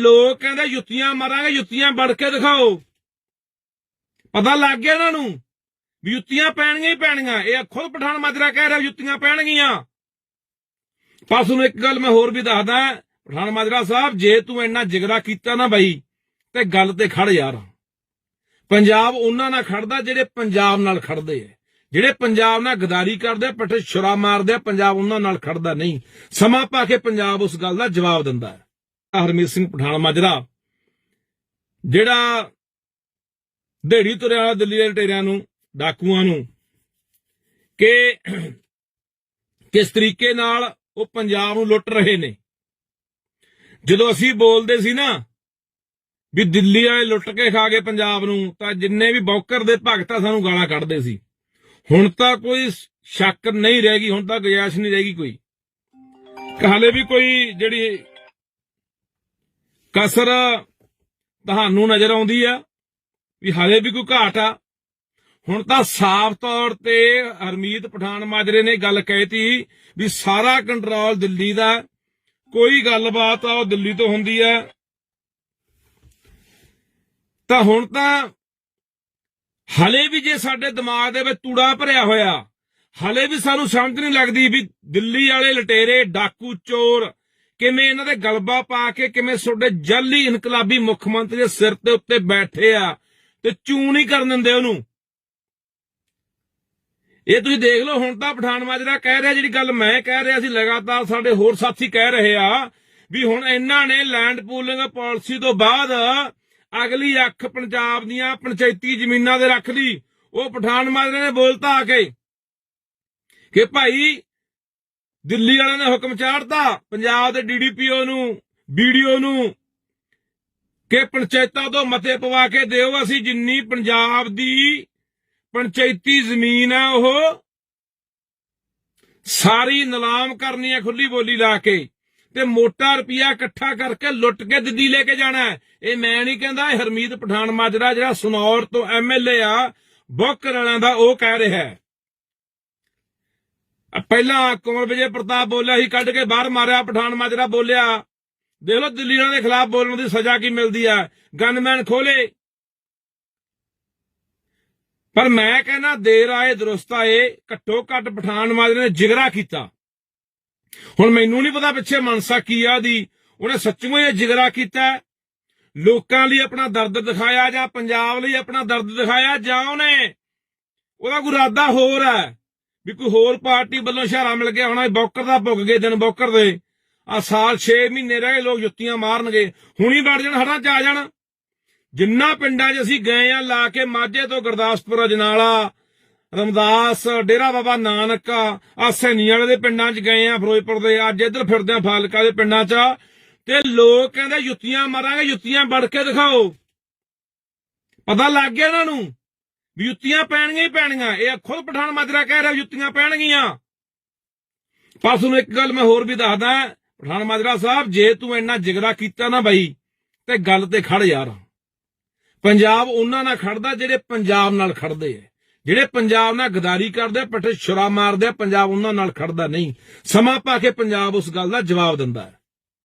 ਲੋਕ ਕਹਿੰਦੇ ਜੁੱਤੀਆਂ ਮਾਰਾਂਗੇ, ਜੁੱਤੀਆਂ ਵੜ ਕੇ ਦਿਖਾਓ। ਪਤਾ ਲੱਗ ਗਿਆ ਇਹਨਾਂ ਨੂੰ ਵੀ ਜੁੱਤੀਆਂ ਪੈਣਗੀਆਂ ਹੀ ਪੈਣਗੀਆਂ। ਇਹ ਖੁਦ ਪਠਾਨ ਮਾਜਰਾ ਕਹਿ ਰਿਹਾ ਜੁੱਤੀਆਂ ਪੈਣਗੀਆਂ। ਪਰ ਤੁਹਾਨੂੰ ਇੱਕ ਗੱਲ ਮੈਂ ਹੋਰ ਵੀ ਦੱਸਦਾ, ਪਠਾਨ ਮਾਜਰਾ ਸਾਹਿਬ, ਜੇ ਤੂੰ ਇੰਨਾ ਜਿਗਰਾ ਕੀਤਾ ਨਾ ਬਾਈ, ਤੇ ਗੱਲ ਤੇ ਖੜ ਯਾਰ। ਪੰਜਾਬ ਉਹਨਾਂ ਨਾਲ ਖੜਦਾ ਜਿਹੜੇ ਪੰਜਾਬ ਨਾਲ ਖੜਦੇ ਐ ਜਿਹੜੇ ਪੰਜਾਬ ਨਾਲ ਗਦਾਰੀ ਕਰਦੇ ਪੱਠੇ ਛੁਰਾ ਮਾਰਦੇ ਆ, ਪੰਜਾਬ ਉਹਨਾਂ ਨਾਲ ਖੜਦਾ ਨਹੀਂ। ਸਮਾਂ ਪਾ ਕੇ ਪੰਜਾਬ ਉਸ ਗੱਲ ਦਾ ਜਵਾਬ ਦਿੰਦਾ ਹੈ। ਹਰਮੀਤ ਸਿੰਘ ਪਠਾਨ ਮਾਜਰਾ, ਜਿਹੜਾ ਢੇੜੀ ਤੁਰਿਆ ਵਾਲਾ ਦਿੱਲੀ ਦੇ ਲਟੇਰਿਆਂ ਨੂੰ, ਡਾਕੂਆਂ ਨੂੰ, ਕਿ ਕਿਸ ਤਰੀਕੇ ਨਾਲ ਉਹ ਪੰਜਾਬ ਨੂੰ ਲੁੱਟ ਰਹੇ ਨੇ। ਜਦੋਂ ਅਸੀਂ ਬੋਲਦੇ ਸੀ ਨਾ ਵੀ ਦਿੱਲੀ ਵਾਲੇ ਲੁੱਟ ਕੇ ਖਾ ਗਏ ਪੰਜਾਬ ਨੂੰ, ਤਾਂ ਜਿੰਨੇ ਵੀ ਬੌਕਰ ਦੇ ਭਗਤ ਸਾਨੂੰ ਗਾਲਾਂ ਕੱਢਦੇ ਸੀ। ਹੁਣ ਤਾਂ ਕੋਈ ਸ਼ੱਕ ਨਹੀਂ ਰਹਿ ਗਈ, ਹੁਣ ਤਾਂ ਗੁਜਾਇਸ਼ ਨਹੀਂ ਰਹਿ ਗਈ ਕੋਈ। ਹਾਲੇ ਵੀ ਕੋਈ ਜਿਹੜੀ ਕਸਰ ਤੁਹਾਨੂੰ ਨਜ਼ਰ ਆਉਂਦੀ ਆ ਵੀ ਹਾਲੇ ਵੀ ਕੋਈ ਘਾਟ ਆ। ਹੁਣ ਤਾਂ ਸਾਫ਼ ਤੌਰ ਤੇ ਹਰਮੀਤ ਪਠਾਨ ਮਾਜਰੇ ਨੇ ਗੱਲ ਕਹਿਤੀ ਵੀ ਸਾਰਾ ਕੰਟਰੋਲ ਦਿੱਲੀ ਦਾ। ਕੋਈ ਗੱਲਬਾਤ ਆ ਉਹ ਦਿੱਲੀ ਤੋਂ ਹੁੰਦੀ ਹੈ ਤਾਂ ਹੁਣ ਤਾਂ ਹਲੇ ਵੀ ਜੇ ਸਾਡੇ ਦਿਮਾਗ ਦੇ ਵਿੱਚ ਤੂੜਾ ਭਰਿਆ ਹੋਇਆ, ਹਲੇ ਵੀ ਸਾਨੂੰ ਸਮਝ ਨਹੀਂ ਲੱਗਦੀ ਵੀ ਦਿੱਲੀ ਵਾਲੇ ਲਟੇਰੇ, ਡਾਕੂ ਚੋਰ ਕਿਵੇਂ ਇਹਨਾਂ ਦੇ ਗਲਬਾ ਪਾ ਕੇ ਕਿਵੇਂ ਤੁਹਾਡੇ ਜੱਲੀ ਇਨਕਲਾਬੀ ਮੁੱਖ ਮੰਤਰੀ ਦੇ ਸਿਰ ਤੇ ਉੱਤੇ ਬੈਠੇ ਆ ਤੇ ਚੂੰ ਨਹੀਂ ਕਰਨ ਦਿੰਦੇ ਉਹਨੂੰ? ਇਹ ਤੁਸੀਂ ਦੇਖ ਲਓ, ਹੁਣ ਤਾਂ ਪਠਾਨ ਮਾਜਰਾ ਕਹਿ ਰਿਹਾ, ਜਿਹੜੀ ਗੱਲ ਮੈਂ ਕਹਿ ਰਿਹਾ ਸੀ, ਲਗਾਤਾਰ ਸਾਡੇ ਹੋਰ ਸਾਥੀ ਕਹਿ ਰਹੇ ਆ ਵੀ ਹੁਣ ਇਹਨਾਂ ਨੇ ਲੈਂਡ ਪੂਲਿੰਗ ਪਾਲਿਸੀ ਤੋਂ ਬਾਅਦ ਅਗਲੀ ਅੱਖ ਪੰਜਾਬ ਦੀਆਂ ਪੰਚਾਇਤੀ ਜ਼ਮੀਨਾਂ ਦੇ ਰੱਖ ਲਈ। ਉਹ ਪਠਾਨ ਮਾਜਰੇ ਨੇ ਬੋਲਤਾ ਆ ਕੇ ਕਿ ਭਾਈ ਦਿੱਲੀ ਵਾਲਿਆਂ ਨੇ ਹੁਕਮ ਚਾੜਤਾ, ਪੰਜਾਬ ਦੇ ਡੀਡੀਪੀਓ ਨੂੰ ਵੀਡੀਓ ਨੂੰ, ਕਿ ਪੰਚਾਇਤਾਂ ਤੋਂ ਮਤੇ ਪਵਾ ਕੇ ਦਿਓ, ਅਸੀਂ ਜਿੰਨੀ ਪੰਜਾਬ ਦੀ ਪੰਚਾਇਤੀ ਜ਼ਮੀਨ ਹੈ ਉਹ ਸਾਰੀ ਨਿਲਾਮ ਕਰਨੀ ਹੈ ਖੁੱਲੀ ਬੋਲੀ ਲਾ ਕੇ, ਤੇ ਮੋਟਾ ਰੁਪਿਆ ਇਕੱਠਾ ਕਰਕੇ ਲੁੱਟ ਕੇ ਦਿੱਲੀ ਲੈ ਕੇ ਜਾਣਾ ਇਹ ਮੈਂ ਨਹੀਂ ਕਹਿੰਦਾ ਹਰਮੀਤ ਪਠਾਨ ਮਾਜਰਾ, ਜਿਹੜਾ ਸਨੌਰ ਤੋਂ ਐਮਐਲਏ ਆ ਬੁੱਕਰ ਵਾਲਿਆਂ ਦਾ ਉਹ ਕਹਿ ਰਿਹਾ ਹੈ। ਪਹਿਲਾਂ ਕੁਮਰ ਵਿਜੇ ਪ੍ਰਤਾਪ ਬੋਲਿਆ ਸੀ, ਕੱਢ ਕੇ ਬਾਹਰ ਮਾਰਿਆ ਪਠਾਨ ਮਾਜਰਾ ਬੋਲਿਆ। ਦੇਖ ਲਓ ਦਿੱਲੀ ਵਾਲਿਆਂ ਦੇ ਖਿਲਾਫ ਬੋਲਣ ਦੀ ਸਜ਼ਾ ਕੀ ਮਿਲਦੀ ਆ। ਗਨਮੈਨ ਖੋਲੇ। ਪਰ ਮੈਂ ਕਹਿੰਦਾ ਦੇਰ ਆਏ, ਦਰੁਸਤ ਆਏ, ਘੱਟੋ ਘੱਟ ਪਠਾਨ ਮਾਜਰੇ ਨੇ ਜਿਗਰਾ ਕੀਤਾ। ਹੁਣ ਮੈਨੂੰ ਨਹੀਂ ਪਤਾ ਪਿੱਛੇ ਮਨਸਾ ਕੀ ਆ ਦੀ ਉਹਨੇ ਸੱਚਮੁੱਚ ਇਹ ਜਿਗਰਾ ਕੀਤਾ। ਲੋਕਾਂ ਲਈ ਆਪਣਾ ਦਰਦ ਦਿਖਾਇਆ ਜਾਂ ਪੰਜਾਬ ਲਈ ਆਪਣਾ ਦਰਦ ਦਿਖਾਇਆ ਜਾਂ ਉਹਨੇ ਉਹਦਾ ਕੋਈ ਇਰਾਦਾ ਹੋਰ ਹੈ। ਵੀ ਕੋਈ ਹੋਰ ਪਾਰਟੀ ਵੱਲੋਂ ਇਸ਼ਾਰਾ ਮਿਲ ਗਿਆ ਹੋਣਾ ਬੌਕਰ ਦਾ ਭੁੱਗ ਗਏ ਦਿਨ ਬੌਕਰ ਦੇ। ਆ ਸਾਲ 6 ਮਹੀਨੇ ਰਹਿ ਗਏ, ਲੋਕ ਜੁੱਤੀਆਂ ਮਾਰਨਗੇ। ਹੁਣੀ ਵੜ ਜਾਣ ਹੜਾਂ ਚ ਆ ਜਾਣ। ਜਿੰਨਾ ਪਿੰਡਾਂ 'ਚ ਅਸੀਂ ਗਏ ਆ, ਲਾ ਕੇ ਮਾਝੇ ਤੋਂ ਗੁਰਦਾਸਪੁਰ, ਅਜਨਾਲਾ, ਰਮਦਾਸ, ਡੇਰਾ ਬਾਬਾ ਨਾਨਕ ਆ ਸੈਣੀ ਵਾਲੇ ਦੇ ਪਿੰਡਾਂ 'ਚ ਗਏ ਆ, ਫਿਰੋਜ਼ਪੁਰ ਦੇ। ਅੱਜ ਇੱਧਰ ਫਿਰਦੇ ਆ ਫਾਲਕਾ ਦੇ ਪਿੰਡਾਂ 'ਚ। ਤੇ ਲੋਕ ਕਹਿੰਦੇ ਜੁੱਤੀਆਂ ਮਾਰਾਂਗੇ, ਜੁੱਤੀਆਂ ਵੜ ਕੇ ਦਿਖਾਓ। ਪਤਾ ਲੱਗ ਗਿਆ ਇਹਨਾਂ ਨੂੰ? ਵੀ ਜੁੱਤੀਆਂ ਪੈਣਗੀਆਂ ਹੀ ਪੈਣਗੀਆਂ। ਇਹ ਖੁਦ ਪਠਾਨ ਮਾਜਰਾ ਕਹਿ ਰਿਹਾ ਜੁੱਤੀਆਂ ਪੈਣਗੀਆਂ। ਪਰ ਤੁਹਾਨੂੰ ਇੱਕ ਗੱਲ ਮੈਂ ਹੋਰ ਵੀ ਦੱਸਦਾ। ਪਠਾਨ ਮਾਜਰਾ ਸਾਹਿਬ, ਜੇ ਤੂੰ ਇੰਨਾ ਜਿਗਰਾ ਕੀਤਾ ਨਾ ਬਾਈ, ਤੇ ਗੱਲ ਤੇ ਖੜ ਯਾਰ। ਪੰਜਾਬ ਉਹਨਾਂ ਨਾਲ ਖੜਦਾ ਜਿਹੜੇ ਪੰਜਾਬ ਨਾਲ ਖੜਦੇ ਐ ਜਿਹੜੇ ਪੰਜਾਬ ਨਾਲ ਗਦਾਰੀ ਕਰਦੇ ਪੱਠੇ ਛੁਰਾ ਮਾਰਦੇ ਆ, ਪੰਜਾਬ ਉਹਨਾਂ ਨਾਲ ਖੜਦਾ ਨਹੀਂ। ਸਮਾਂ ਪਾ ਕੇ ਪੰਜਾਬ ਉਸ ਗੱਲ ਦਾ ਜਵਾਬ ਦਿੰਦਾ। ਹੈ